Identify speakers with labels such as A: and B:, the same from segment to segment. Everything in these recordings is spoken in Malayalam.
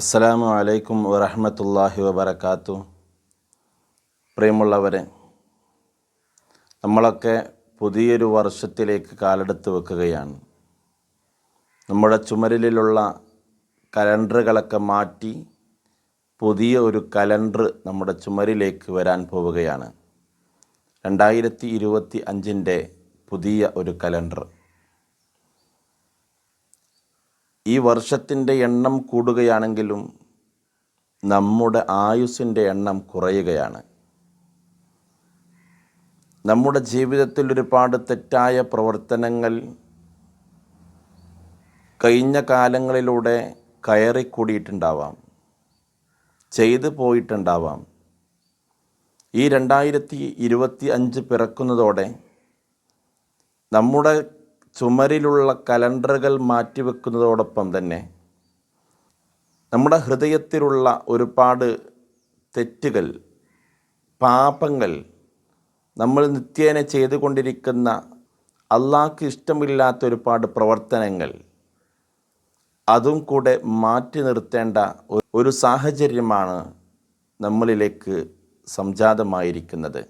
A: അസ്സലാമു അലൈക്കും വറഹമത്തല്ലാഹി വബർക്കാത്തു പ്രിയമുള്ളവരെ നമ്മളൊക്കെ പുതിയൊരു വർഷത്തിലേക്ക് കാലെടുത്ത് വെക്കുകയാണ്. നമ്മുടെ ചുമരിലുള്ള കലണ്ടറുകളൊക്കെ മാറ്റി പുതിയ ഒരു കലണ്ടർ നമ്മുടെ ചുമരിലേക്ക് വരാൻ പോവുകയാണ്. രണ്ടായിരത്തി ഇരുപത്തി അഞ്ചിന്റെ പുതിയ ഒരു കലണ്ടർ. ഈ വർഷത്തിന്റെ എണ്ണം കൂടുകയാണെങ്കിലും നമ്മുടെ ആയുസ്സിന്റെ എണ്ണം കുറയുകയാണ്. നമ്മുടെ ജീവിതത്തിൽ ഒരുപാട് തെറ്റായ പ്രവർത്തനങ്ങൾ കഴിഞ്ഞ കാലങ്ങളിലൂടെ കയറിക്കൂടിയിട്ടുണ്ടാവാം ചെയ്തു പോയിട്ടുണ്ടാവാം. ഈ രണ്ടായിരത്തി ഇരുപത്തി അഞ്ച് പിറക്കുന്നതോടെ നമ്മുടെ ചുമരിലുള്ള കലണ്ടറുകൾ മാറ്റിവെക്കുന്നതോടൊപ്പം തന്നെ നമ്മുടെ ഹൃദയത്തിലുള്ള ഒരുപാട് തെറ്റുകൾ പാപങ്ങൾ നമ്മൾ നിത്യേന ചെയ്തുകൊണ്ടിരിക്കുന്ന അള്ളാഹ്ക്ക് ഇഷ്ടമില്ലാത്ത ഒരുപാട് പ്രവർത്തനങ്ങൾ അതും കൂടെ മാറ്റി നിർത്തേണ്ട ഒരു സാഹചര്യമാണ് നമ്മളിലേക്ക് സംജാതമായിരിക്കുന്നത്.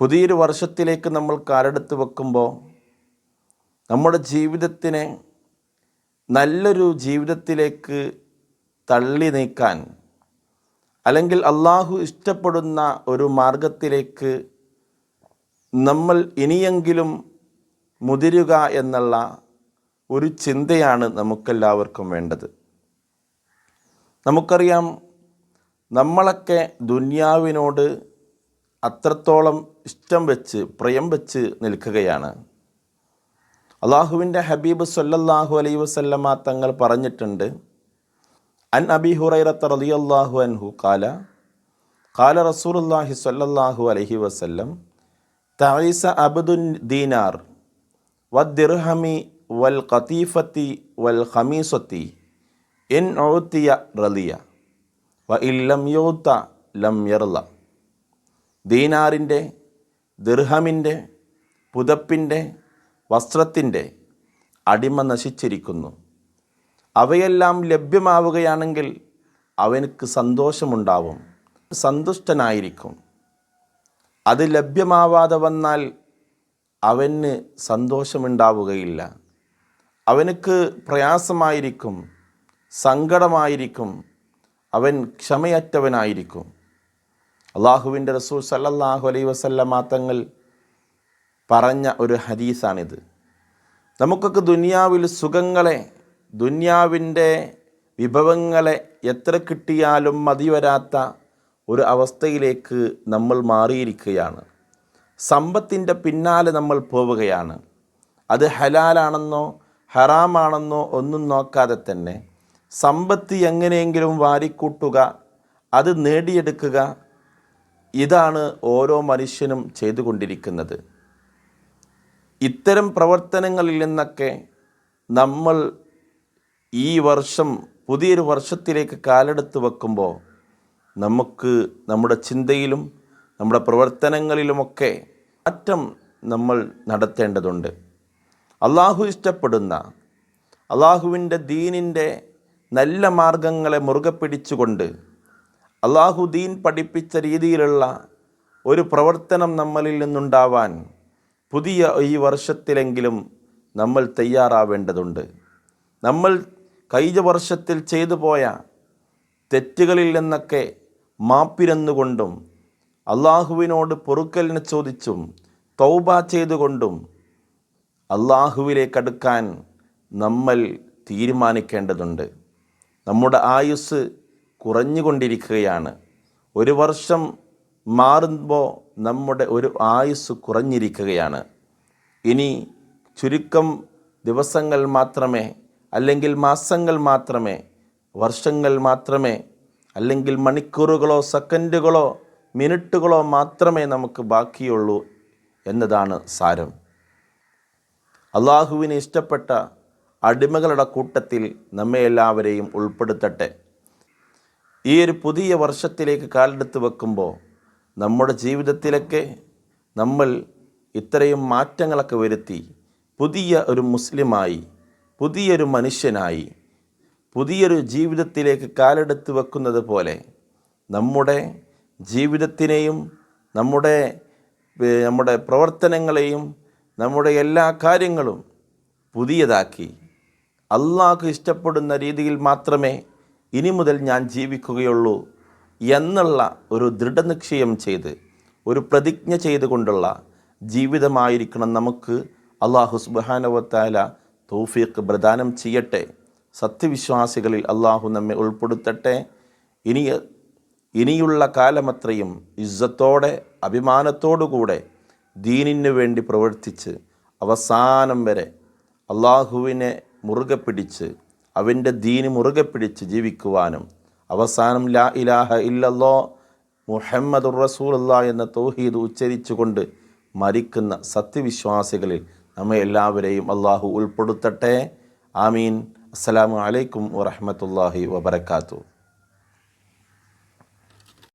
A: പുതിയൊരു വർഷത്തിലേക്ക് നമ്മൾ കാലെടുത്ത് വെക്കുമ്പോൾ നമ്മുടെ ജീവിതത്തിനെ നല്ലൊരു ജീവിതത്തിലേക്ക് തള്ളി നീക്കാൻ അല്ലെങ്കിൽ അള്ളാഹു ഇഷ്ടപ്പെടുന്ന ഒരു മാർഗത്തിലേക്ക് നമ്മൾ ഇനിയെങ്കിലും മുതിരുക എന്നുള്ള ഒരു ചിന്തയാണ് നമുക്കെല്ലാവർക്കും വേണ്ടത്. നമുക്കറിയാം നമ്മളൊക്കെ ദുന്യാവിനോട് അത്രത്തോളം ഇഷ്ടം വെച്ച് പ്രിയം വെച്ച് നിൽക്കുകയാണ്. അള്ളാഹുവിന്റെ ഹബീബ് സല്ലല്ലാഹു അലൈ വസല്ലമ തങ്ങൾ പറഞ്ഞിട്ടുണ്ട് അൻ അബി ഹുറൈറത്ത് റളിയല്ലാഹു അൻഹു കാല കാല റസൂലുള്ളാഹി സല്ലാഹു അലഹി വസല്ലം തായിസ അബ്ദുൻ ദീനാർ വദ്ദിർഹമി വൽ ഖതീഫത്തി വൽ ഖമീസത്തി ഇൻ ഔത്തിയ റലിയ വ ഇല്ലം യോത്ത ലം യർല ദീനാറിന്റെ ദിർഹമിന്റെ പുതപ്പിന്റെ വസ്ത്രത്തിന്റെ അടിമ നശിച്ചിരിക്കുന്നു. അവയെല്ലാം ലഭ്യമാവുകയാണെങ്കിൽ അവനക്ക് സന്തോഷമുണ്ടാവും. സന്തുഷ്ടനായിരിക്കും. അത് ലഭ്യമാവാതെ വന്നാൽ അവന് സന്തോഷമുണ്ടാവുകയില്ല. അവനക്ക് പ്രയാസമായിരിക്കും സങ്കടമായിരിക്കും അവൻ ക്ഷമയറ്റവനായിരിക്കും. അള്ളാഹുവിന്റെ റസൂൽ സല്ലല്ലാഹു അലൈഹി വസല്ലമ തങ്ങൾ പറഞ്ഞ ഒരു ഹദീസാണിത്. നമുക്കൊക്കെ ദുനിയാവിൽ സുഖങ്ങളെ ദുനിയാവിന്റെ വിഭവങ്ങളെ എത്ര കിട്ടിയാലും മതി വരാത്ത ഒരു അവസ്ഥയിലേക്ക് നമ്മൾ മാറിയിരിക്കുകയാണ്. സമ്പത്തിന്റെ പിന്നാലെ നമ്മൾ പോവുകയാണ്. അത് ഹലാലാണെന്നോ ഹറാമാണെന്നോ ഒന്നും നോക്കാതെ തന്നെ സമ്പത്ത് എങ്ങനെയെങ്കിലും വാരിക്കൂട്ടുക അത് നേടിയെടുക്കുക ഇതാണ് ഓരോ മനുഷ്യനും ചെയ്തുകൊണ്ടിരിക്കുന്നത്. ഇത്തരം പ്രവർത്തനങ്ങളിൽ നിന്നൊക്കെ നമ്മൾ ഈ വർഷം പുതിയൊരു വർഷത്തിലേക്ക് കാലെടുത്ത് വെക്കുമ്പോൾ നമുക്ക് നമ്മുടെ ചിന്തയിലും നമ്മുടെ പ്രവർത്തനങ്ങളിലുമൊക്കെ മാറ്റം നമ്മൾ നടത്തേണ്ടതുണ്ട്. അള്ളാഹു ഇഷ്ടപ്പെടുന്ന അള്ളാഹുവിന്റെ ദീനിന്റെ നല്ല മാർഗങ്ങളെ മുറുകെ പിടിച്ചുകൊണ്ട് അള്ളാഹു ദീൻ പഠിപ്പിച്ച രീതിയിലുള്ള ഒരു പ്രവർത്തനം നമ്മളിൽ നിന്നുണ്ടാവാൻ പുതിയ ഈ വർഷത്തിലെങ്കിലും നമ്മൾ തയ്യാറാവേണ്ടതുണ്ട്. നമ്മൾ കഴിഞ്ഞ വർഷത്തിൽ ചെയ്തു പോയ തെറ്റുകളിൽ നിന്നൊക്കെ മാപ്പിരന്നുകൊണ്ടും അള്ളാഹുവിനോട് പൊറുക്കലിനെ ചോദിച്ചും തൗബ ചെയ്തുകൊണ്ടും അള്ളാഹുവിലേക്ക് അടുക്കാൻ നമ്മൾ തീരുമാനിക്കേണ്ടതുണ്ട്. നമ്മുടെ ആയുസ് കുറഞ്ഞുകൊണ്ടിരിക്കുകയാണ്. ഒരു വർഷം മാറുമ്പോൾ നമ്മുടെ ഒരു ആയുസ് കുറഞ്ഞിരിക്കുകയാണ്. ഇനി ചുരുക്കം ദിവസങ്ങൾ മാത്രമേ അല്ലെങ്കിൽ മാസങ്ങൾ മാത്രമേ വർഷങ്ങൾ മാത്രമേ അല്ലെങ്കിൽ മണിക്കൂറുകളോ സെക്കൻഡുകളോ മിനിറ്റുകളോ മാത്രമേ നമുക്ക് ബാക്കിയുള്ളൂ എന്നതാണ് സാരം. അള്ളാഹുവിന് ഇഷ്ടപ്പെട്ട അടിമകളുടെ കൂട്ടത്തിൽ നമ്മെ എല്ലാവരെയും ഉൾപ്പെടുത്തട്ടെ. ഈ ഒരു പുതിയ വർഷത്തിലേക്ക് കാലെടുത്ത് വെക്കുമ്പോൾ നമ്മുടെ ജീവിതത്തിലൊക്കെ നമ്മൾ ഇത്രയും മാറ്റങ്ങളൊക്കെ വരുത്തി പുതിയ ഒരു മുസ്ലിമായി പുതിയൊരു മനുഷ്യനായി പുതിയൊരു ജീവിതത്തിലേക്ക് കാലെടുത്ത് വെക്കുന്നത് പോലെ നമ്മുടെ ജീവിതത്തിനെയും നമ്മുടെ നമ്മുടെ പ്രവർത്തനങ്ങളെയും നമ്മുടെ എല്ലാ കാര്യങ്ങളും പുതിയതാക്കി. അള്ളാഹ് ഇഷ്ടപ്പെടുന്ന രീതിയിൽ മാത്രമേ ഇനി മുതൽ ഞാൻ ജീവിക്കുകയുള്ളൂ. എന്നുള്ള ഒരു ദൃഢനിശ്ചയം ചെയ്ത് ഒരു പ്രതിജ്ഞ ചെയ്തുകൊണ്ടുള്ള ജീവിതമായിരിക്കണം നമുക്ക് അള്ളാഹു സുബാനവത്താല തൗഫീഖ് പ്രദാനം ചെയ്യട്ടെ. സത്യവിശ്വാസികളിൽ അള്ളാഹു നമ്മെ ഉൾപ്പെടുത്തട്ടെ. ഇനി ഇനിയുള്ള കാലമത്രയും ഇസ്സത്തോടെ അഭിമാനത്തോടുകൂടെ ദീനിന് വേണ്ടി പ്രവർത്തിച്ച് അവസാനം വരെ അള്ളാഹുവിനെ മുറുകെ പിടിച്ച് അവന്റെ ദീന് മുറുകെ പിടിച്ച് ജീവിക്കുവാനും അവസാനം ലാ ഇലാഹ ഇല്ലല്ലോ മുഹമ്മദുർ റസൂലുള്ള എന്ന തൗഹീദ് ഉച്ചരിച്ചുകൊണ്ട് മരിക്കുന്ന സത്യവിശ്വാസികളിൽ നമ്മെ എല്ലാവരെയും അള്ളാഹു ഉൾപ്പെടുത്തട്ടെ. ആമീൻ. അസ്സലാമു അലൈക്കും വറഹമത്തല്ലാഹി വബർക്കാത്തു